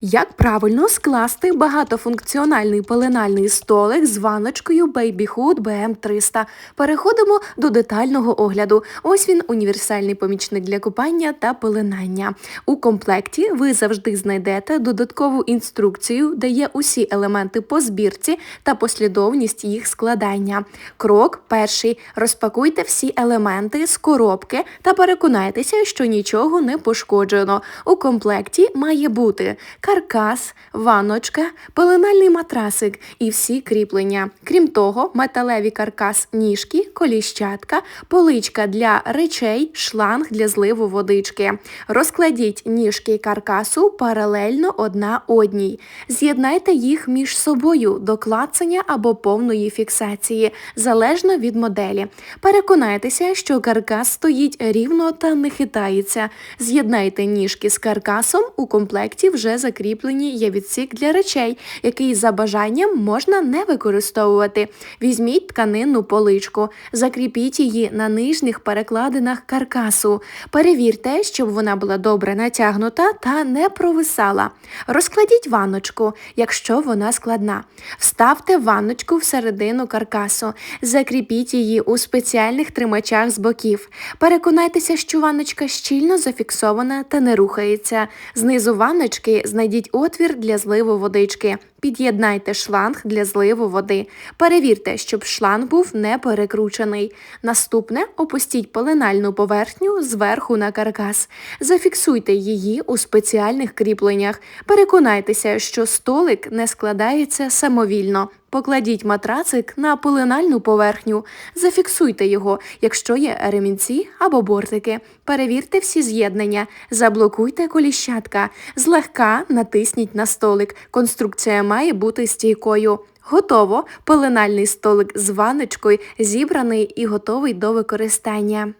Як правильно скласти багатофункціональний пеленальний столик з ванночкою Babyhood BM300? Переходимо до детального огляду. Ось він універсальний помічник для купання та пеленання. У комплекті ви завжди знайдете додаткову інструкцію, де є усі елементи по збірці та послідовність їх складання. Крок перший. Розпакуйте всі елементи з коробки та переконайтеся, що нічого не пошкоджено. У комплекті має бути каркас, ванночка, пеленальний матрасик і всі кріплення. Крім того, металеві каркас ніжки, коліщатка, поличка для речей, шланг для зливу водички. Розкладіть ніжки каркасу паралельно одна одній. З'єднайте їх між собою до клацання або повної фіксації, залежно від моделі. Переконайтеся, що каркас стоїть рівно та не хитається. З'єднайте ніжки з каркасом. У комплекті вже закріплені є відсік для речей, який за бажанням можна не використовувати. Візьміть тканинну поличку, закріпіть її на нижніх перекладинах каркасу. Перевірте, щоб вона була добре натягнута та не провисала. Розкладіть ванночку, якщо вона складна. Вставте ванночку всередину каркасу, закріпіть її у спеціальних тримачах з боків. Переконайтеся, що ванночка щільно зафіксована та не рухається. Знизу ванночки знайдіть отвір для зливу водички. Під'єднайте шланг для зливу води. Перевірте, щоб шланг був не перекручений. Наступне опустіть пеленальну поверхню зверху на каркас. Зафіксуйте її у спеціальних кріпленнях. Переконайтеся, що столик не складається самовільно. Покладіть матрацик на пеленальну поверхню, зафіксуйте його, якщо є ремінці або бортики. Перевірте всі з'єднання, заблокуйте коліщатка, злегка натисніть на столик. Конструкція має бути стійкою. Готово. Пеленальний столик з ванночкою зібраний і готовий до використання.